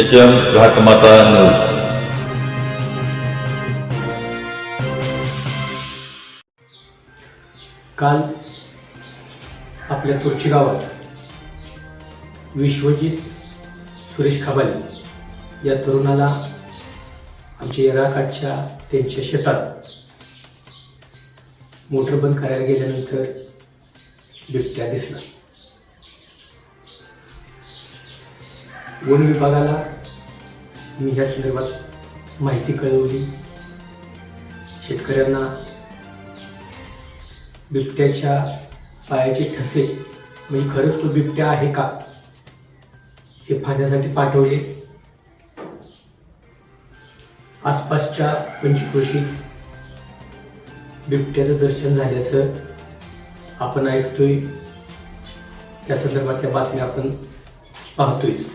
H M Ghatmata news काल आपल्या तुर्ची गावात विश्वजित सुरेश खबाले या तरुणाला आमच्या इराकाच्या त्यांच्या शेतात मोटर बंद करायला गेल्यानंतर बिबट्या दिसला. वन विभागाला मी ह्या संदर्भात माहिती कळवली. शेतकऱ्यांना बिबट्याच्या पायाचे ठसे म्हणजे खरंच तो बिबट्या आहे का हे पाहण्यासाठी पाठवले. आसपासच्या पंचकृषीत बिबट्याचं दर्शन झाल्याचं आपण ऐकतोय. त्या संदर्भातल्या बातम्या आपण पाहतोयच.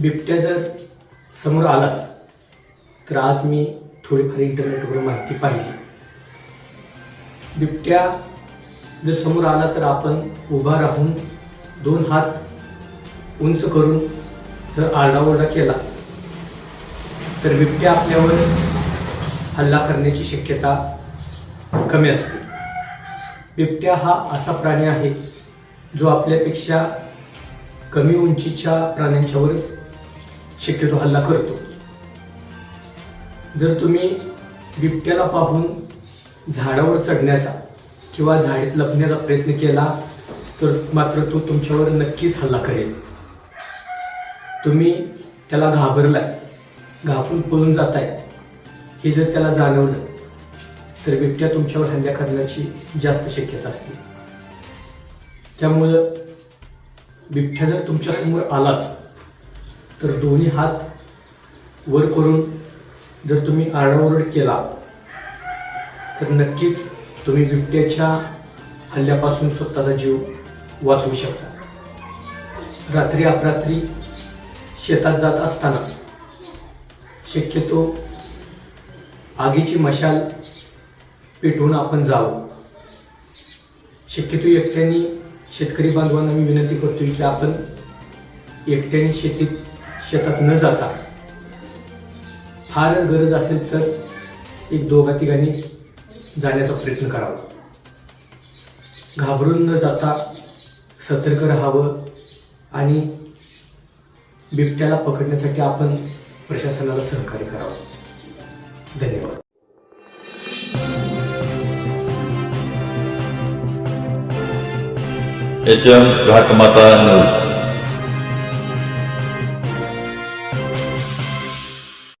बिबट्या जर समोर आलाच तर आज मी थोडीफार इंटरनेटवर माहिती पाहिली. बिबट्या जर समोर आला तर आपण उभा राहून दोन हात उंच करून जर आरडाओरडा केला तर बिबट्या आपल्यावर हल्ला करण्याची शक्यता कमी असते. बिबट्या हा असा प्राणी आहे जो आपल्यापेक्षा कमी उंचीच्या प्राण्यांच्यावरच शक्यतो हल्ला करतो. जर तुम्ही बिबट्याला पाहून झाडावर चढण्याचा किंवा झाडीत लपण्याचा प्रयत्न केला तर मात्र तो तुमच्यावर नक्कीच हल्ला करेल. तुम्ही त्याला घाबरलाय घाबरून पळून जाताय हे जर त्याला जाणवलं तर बिबट्या तुमच्यावर हल्ला करण्याची जास्त शक्यता असते. त्यामुळं बिबट्या जर तुमच्यासमोर आलाच तर दोन्ही हात वर करून जर तुम्ही आरडाओरड केला तर नक्कीच तुम्ही बिबट्याच्या हल्ल्यापासून स्वतःचा जीव वाचवू शकता. रात्री अपरात्री शेतात जात असताना शक्यतो आगीची मशाल पेटवून आपण जावं. शक्यतो एकट्याने शेतकरी बांधवांना मी विनंती करतोय की आपण एकट्याने शेतीत शेतात न जाता फारच गरज असेल तर एक दोघा तिघांनी जाण्याचा प्रयत्न करावा. घाबरून न जाता सतर्क राहावं आणि बिबट्याला पकडण्यासाठी आपण प्रशासनाला सहकार्य करावं. धन्यवाद. H M Ghatmata news.